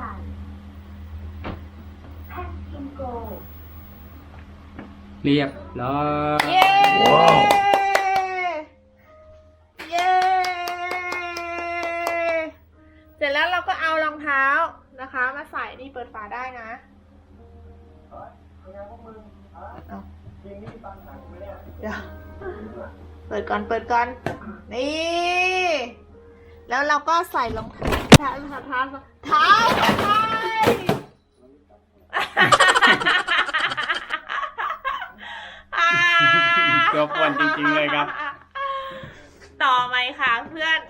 ผ่แพ็กกินโก เรียบร้อยเย้ ว้าว เย้ เสร็จแล้วเราก็เอารองเท้านะคะ มาใส่นี่เปิดฝาได้นะเอาเดี๋ยวเปิดก่อน เปิดก่อน นี่ แล้วเราก็ใส่รองเท้า เท้าเท้าเท้าเท้าไปอ่าตัวปวนจริงๆเลยครับ ต่อไหมคะเพื่อน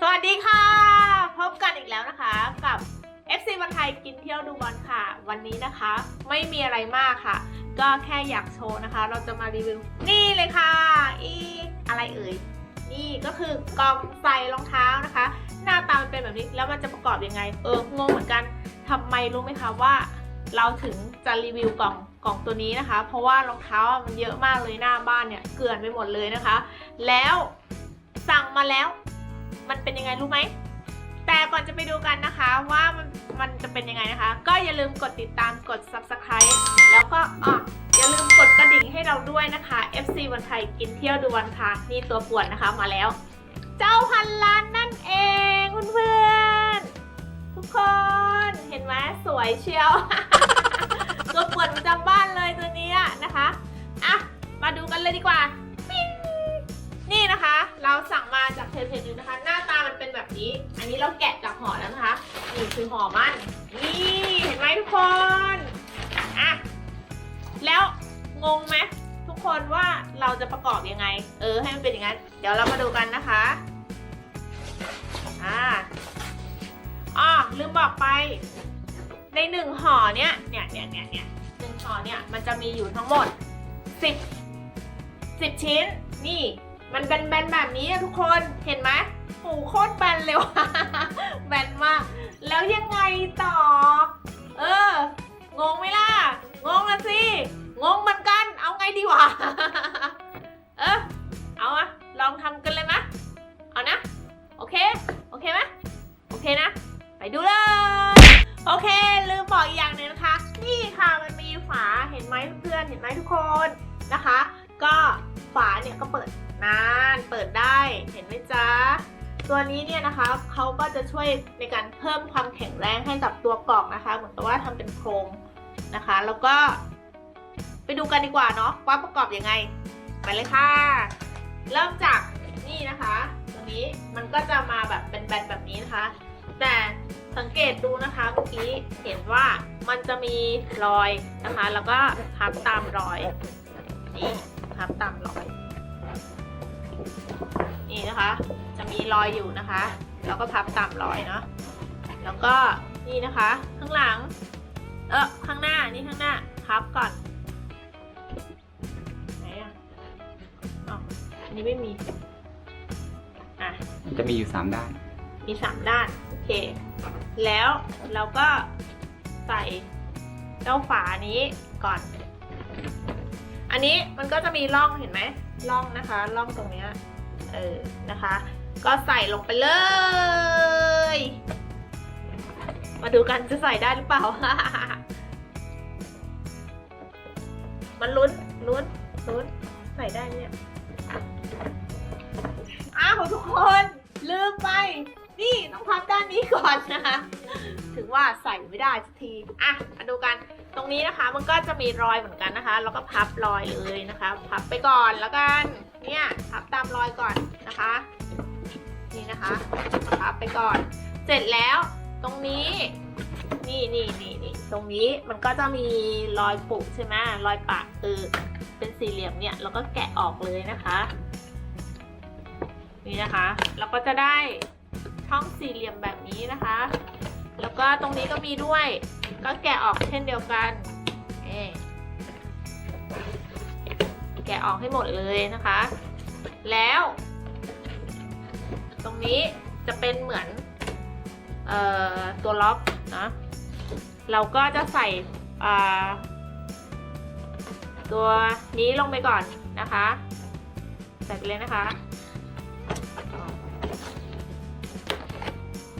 สวัสดีค่ะ พบกันอีกแล้วนะคะ กับ FC บอลไทยกินเที่ยวดูบอลค่ะ วันนี้นะคะ ไม่มีอะไรมากค่ะ ก็แค่อยากโชว์นะคะ เราจะมารีวิวนี่เลยค่ะ อีอะไรเอ่ย นี่ก็คือกล่องใส่รองเท้านะคะ หน้าตามันเป็นแบบนี้แล้วมันจะประกอบยังไง เอองงเหมือนกันทำไมรู้ไหมคะว่า เราถึงจะรีวิวกล่องกล่องตัวนี้นะคะ เพราะว่ารองเท้ามันเยอะมากเลยหน้าบ้านเนี่ยเกลื่อนไปหมดเลยนะคะ แล้วสั่งมาแล้ว มันเป็นยังไงรู้ไหม แต่ก่อนจะไปดูกันนะคะว่ามันมันจะเป็นยังไงนะคะ ก็อย่าลืมกดติดตามกด subscribe แล้วก็อะอย่าลืมกดกระดิ่งให้เราด้วยนะคะ FC วันไทยกินเที่ยวดูวันค่ะนี่ตัวป่วนนะคะมาแล้ว เจ้าพันล้านนั่นเองเพื่อนๆทุกคนเห็นไหมสวยเชียว ตัวป่วนประจำบ้านเลยตัวนี้นะคะอะมาดูกันเลยดีกว่า นี่นะคะ เราสั่งมาจากเพจเพจนึงนะคะ หน้าตา เป็นแบบนี้ อันนี้เราแกะจากห่อแล้วนะคะนี่คือห่อมันนี่เห็นไหมทุกคนอะแล้วงงไหมทุกคนว่าเราจะประกอบยังไง เออให้มันเป็นอย่างนั้น เดี๋ยวเรามาดูกันนะคะอ่าอ๋อลืมบอกไป ในหนึ่งห่อเนี้ยเนี่ยเนี่ยเนี่ยเนี่ยหนึ่งห่อเนี่ยมันจะมีอยู่ทั้งหมดสิบสิบชิ้น นี่ มันเป็นแบนๆแบบนี้ทุกคนเห็นไหม โอ้โหโคตรแบนเลยว่ะแบนมาก แล้วยังไงต่อ เออ งงไหมล่ะ งงละสิ งงเหมือนกัน เอาไงดีวะ ช่วยในการเพิ่มความแข็งแรงให้กับตัวกล่องนะคะ เหมือนกับว่าทำเป็นโครงนะคะ แล้วก็ไปดูกันดีกว่าเนาะว่าประกอบยังไง ไปเลยค่ะ เริ่มจากนี่นะคะตัวนี้มันก็จะมาแบบเป็นแบนแบบนี้นะคะ แต่สังเกตดูนะคะเมื่อกี้เห็นว่ามันจะมีรอยนะคะ แล้วก็พับตามรอยนี่พับตามรอย นี่นะคะ จะมีรอยอยู่นะคะ แล้วก็พับตามรอยเนาะแล้วก็นี่นะคะ ข้างหลัง เออข้างหน้านี่ข้างหน้าพับก่อนไหนอะอ๋ออันนี้ไม่มีอะมันจะมีอยู่สามด้าน มีสามด้านโอเค แล้วเราก็ใส่เจ้าฝานี้ก่อน อันนี้มันก็จะมีร่องเห็นไหมร่องนะคะร่องตรงเนี้ยเออนะคะ ก็ใส่ลงไปเลย มาดูกันจะใส่ได้หรือเปล่า มันลุ้นลุ้นลุ้นใส่ได้เนี่ย อ้าวทุกคน ลืมไป นี่ต้องพับด้านนี้ก่อนนะคะ ถึงว่าใส่ไม่ได้สักที อะ มาดูกันตรงนี้นะคะมันก็จะมีรอยเหมือนกันนะคะ แล้วก็พับรอยเลยนะคะ พับไปก่อนแล้วกัน เนี่ย พับตามรอยก่อนนะคะ นี่นะคะพับไปก่อน เสร็จแล้วตรงนี้ นี่นี่นี่นี่ตรงนี้มันก็จะมีรอยปุใช่ไหมรอยปากคือเป็นสี่เหลี่ยมเนี่ยแล้วก็แกะออกเลยนะคะ นี่นะคะ เราก็จะได้ช่องสี่เหลี่ยมแบบนี้นะคะ แล้วก็ตรงนี้ก็มีด้วย ก็แกะออกเช่นเดียวกันเอแกะออกให้หมดเลยนะคะ แล้ว ตรงนี้จะเป็นเหมือนออตัวล็อกนะเราก็จะใส่ตัวนี้ลงไปก่อนนะคะใส่ไปเลยนะคะ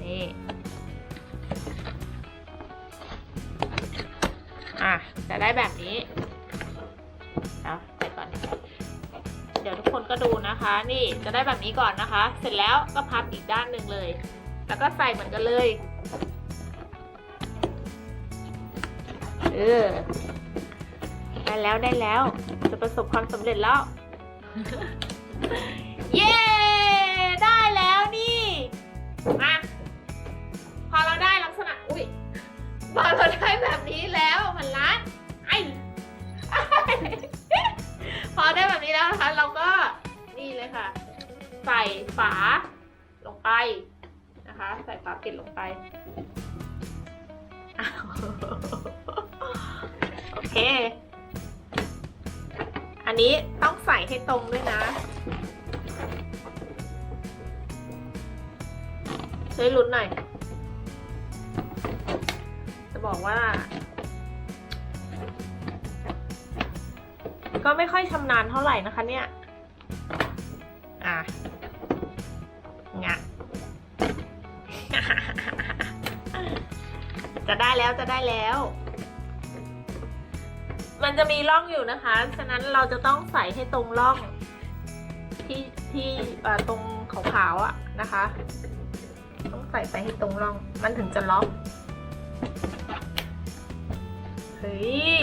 นี่อะจะได้แบบนี้ เดี๋ยวทุกคนก็ดูนะคะ นี่จะได้แบบนี้ก่อนนะคะ เสร็จแล้วก็พับอีกด้านหนึ่งเลย แล้วก็ใส่เหมือนกันเลยเออได้แล้วได้แล้ว จะประสบความสำเร็จแล้ว เย้ได้แล้วนี่มาพอเราได้ลักษณะอุ้ยพอเราได้แบบนี้แล้วพันล้า แบบนี้แล้วนะคะ เราก็นี่เลยค่ะ ใส่ฝาลงไปนะคะ ใส่ฝาปิดลงไปโอเค อันนี้ต้องใส่ให้ตรงด้วยนะ ช่วยลุ้นหน่อย จะบอกว่า ก็ไม่ค่อยชำนาญเท่าไหร่นะคะเนี่ย อะงะจะได้แล้วจะได้แล้ว มันจะมีร่องอยู่นะคะ ฉะนั้นเราจะต้องใส่ให้ตรงร่อง ที่ที่ตรงขาวๆอะนะคะ ต้องใส่ไปให้ตรงร่อง มันถึงจะล็อก เฮ้ย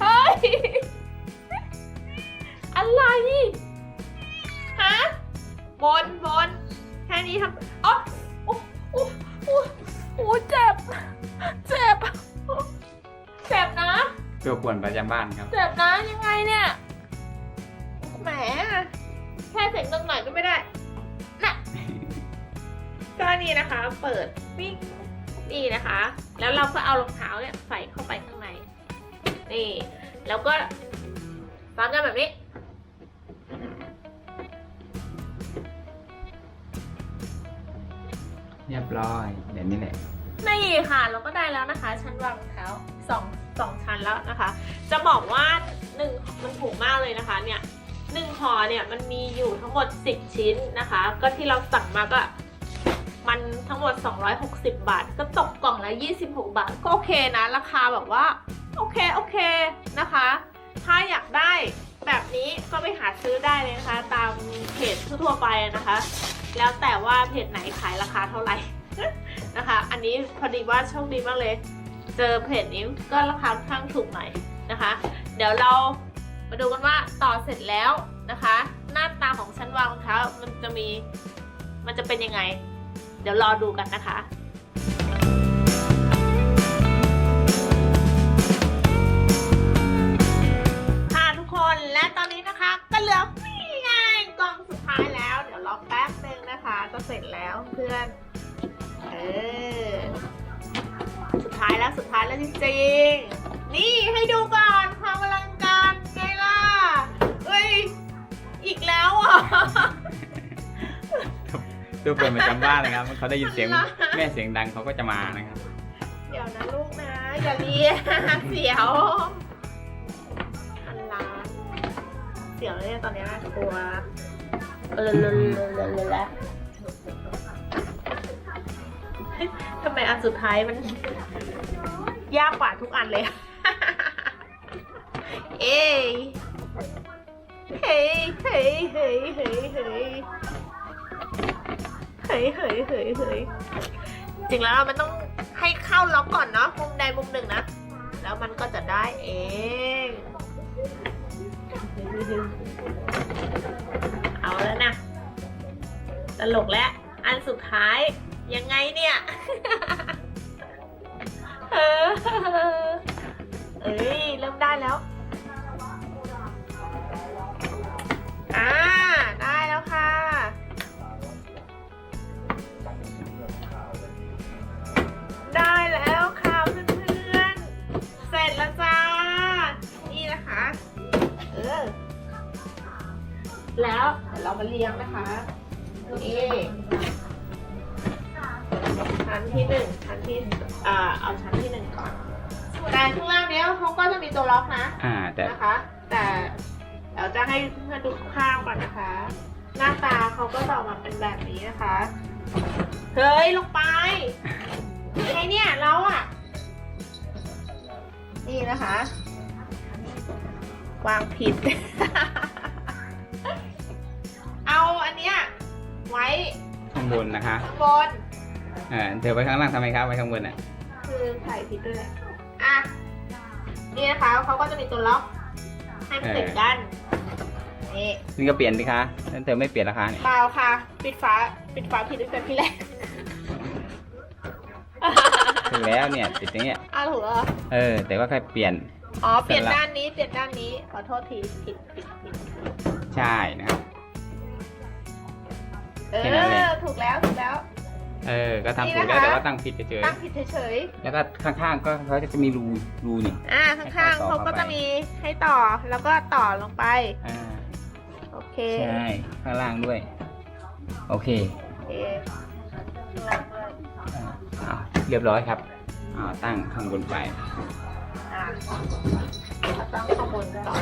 เฮ้ย อะไร ฮะบนบนแค่นี้ทำอ๋อโอ้โอ้โอ้โอ้เจ็บ เจ็บ เจ็บนะ ตัวป่วนประจำบ้านครับ เจ็บนะยังไงเนี่ย แหม แค่เสียงดังหน่อยก็ไม่ได้ น่ะ ก็นี่นะคะ เปิดวิ่งนี่นะคะ แล้วเราก็เอารองเท้าเนี่ยใส่เข้าไปข้างในนี่ แล้วก็ซ้อนกันแบบนี้เรียบร้อยเดี๋ยวนี้แหละนี่ค่ะเราก็ได้แล้วนะคะ ชั้นวางรองเท้าสองสองชั้นแล้วนะคะ จะบอกว่าหนึ่งมันถูกมากเลยนะคะ เนี่ยหนึ่งห่อเนี่ยมันมีอยู่ทั้งหมด 10 ชิ้นนะคะ ก็ที่เราสั่งมาก็ มันทั้งหมด 260 บาท ก็ตกกล่องละ 26 บาท ก็โอเคนะ ราคาแบบว่า โอเค โอเคนะคะ ถ้าอยากได้แบบนี้ก็ไปหาซื้อได้เลยนะคะ ตามเพจทั่วไปนะคะ แล้วแต่ว่าเพจไหนขายราคาเท่าไหร่นะคะ อันนี้พอดีว่าโชคดีมากเลย เจอเพจนี้ก็ราคาค่อนข้างถูกหน่อยนะคะ เดี๋ยวเรามาดูกันว่าต่อเสร็จแล้วนะคะ หน้าตาของชั้นวางรองเท้ามันจะมีมันจะเป็นยังไง เดี๋ยวรอดูกันนะคะ รอแป๊บนึงนะคะก็เสร็จแล้วเพื่อน เออ สุดท้ายแล้วสุดท้ายแล้วจริงๆ นี่ให้ดูก่อนความอลังการไงล่ะ เอ้ย อีกแล้วอะตัวป่วนประจำบ้านนะครับเขาได้ยินเสียงอะไรแม่เสียงดังเขาก็จะมานะครับ เดี๋ยวนะลูกนะ อย่าเรียนเสียวอันลาเสียวเลยเนี่ยตอนนี้น่ากลัวเออเลเลเลเลเลทำไมอันสุดท้ายมัน ยากกว่าทุกอันเลย เอ้ยเฮ้ยเฮ้ยเฮ้ยเฮ้ยเฮ้ยเฮ้ยเฮ้ยเฮ้ยเฮ้ยจริงแล้วมันต้องให้เข้าล็อกก่อนเนาะมุมใดมุมหนึ่งนะ แล้วมันก็จะได้เอง เอาแล้วนะตลกแล้ว อันสุดท้าย ยังไงเนี่ยเออเอ้ย เริ่มได้แล้ว อ่า แล้วเดี๋ยวเรามาเลี้ยงนะคะนี่ชั้นที่หนึ่งชั้นที่อ่าเอาชั้นที่หนึ่งก่อนแต่ข้างล่างเนี้ยเขาก็จะมีตัวล็อกนะอ่าแต่นะคะ แต่เดี๋ยวจะให้เพื่อนดูข้างๆก่อนนะคะ หน้าตาเขาก็จะออกมาเป็นแบบนี้นะคะเฮ้ยลงไปยังไงเนี่ยเราอะนี่นะคะวางผิด เอาอันเนี้ยไว้ข้างบนนะคะข้างบนเออเธอไว้ข้างล่างทำไมครับไว้ข้างบนอะคือใส่ผิดด้วยแหละอะนี่นะคะเขาก็จะมีตัวล็อกให้มันติดกันนี่นี่ก็เปลี่ยนดิคะแล้วเธอไม่เปลี่ยนราคาเนี่ยเปล่าค่ะ ปิดฝาปิดฝาผิดตั้งแต่ที่แรกถูกแล้วเนี่ยติดอย่างเงี้ยอ้าวถูกแล้วเหรอเออ แต่ว่าแค่เปลี่ยน อ๋อ เปลี่ยนสลับด้านนี้ เปลี่ยนด้านนี้ ขอโทษที ผิดผิดผิดใช่นะครับ เอแค่นั้นเองอถูกแล้วถูกแล้ว เออ ก็ทำนี่ถูกนะคะแล้วแต่ว่าตั้งผิดเฉยตั้งผิดเฉยๆแล้วก็ข้างๆก็เขาจะมีรูรูนี่ ๆอ่าข้างๆให้ต่อเขาก็เข้าไป จะมีให้ต่อแล้วก็ต่อลงไป อ่าโอเคใช่ข้างล่างด้วย โอเคโอเคอ่าเรียบร้อยครับอ่าตั้งข้างบนไปอะเราต้องข้างบนต่อ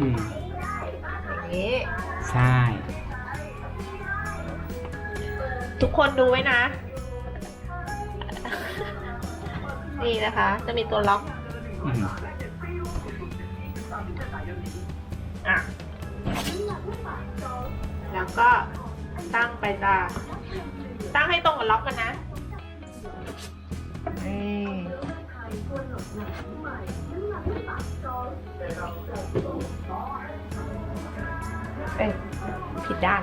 อืมอย่างนี้ ใช่ ทุกคนดูไว้นะ นี่นะคะ จะมีตัวล็อกอืมอะแล้วก็ตั้งไปจ้าตั้งให้ตรงกับล็อกกันนะนี่เอ้ยผิดด้าน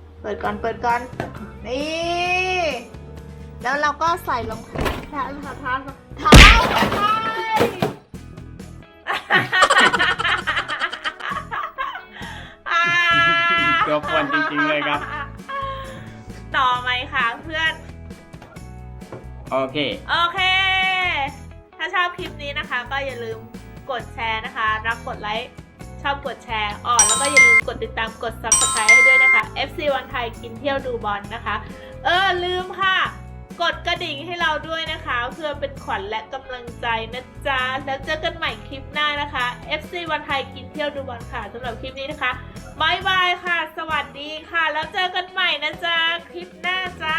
เปิดก่อน เปิดก่อน นี่ แล้วเราก็ใส่รองเท้าเท้าเท้าเท้าเท้าไปอ่าตัวปวนจริงๆเลยครับ ต่อไหมคะเพื่อน โอเค โอเค ถ้าชอบคลิปนี้นะคะ ก็อย่าลืมกดแชร์นะคะ รักกดไลค์ ชอบกดแชร์อ่อนแล้วก็อย่าลืมกดติดตาม กด subscribe ให้ด้วยนะคะ FC วันไทยกินเที่ยวดูบอลนะคะ เออลืมค่ะ กดกระดิ่งให้เราด้วยนะคะ เพื่อเป็นขวัญและกำลังใจนะจ๊ะ แล้วเจอกันใหม่คลิปหน้านะคะ FC วันไทยกินเที่ยวดูบอลค่ะสำหรับคลิปนี้นะคะบายบายค่ะ สวัสดีค่ะ แล้วเจอกันใหม่นะจ๊ะ คลิปหน้าจ้า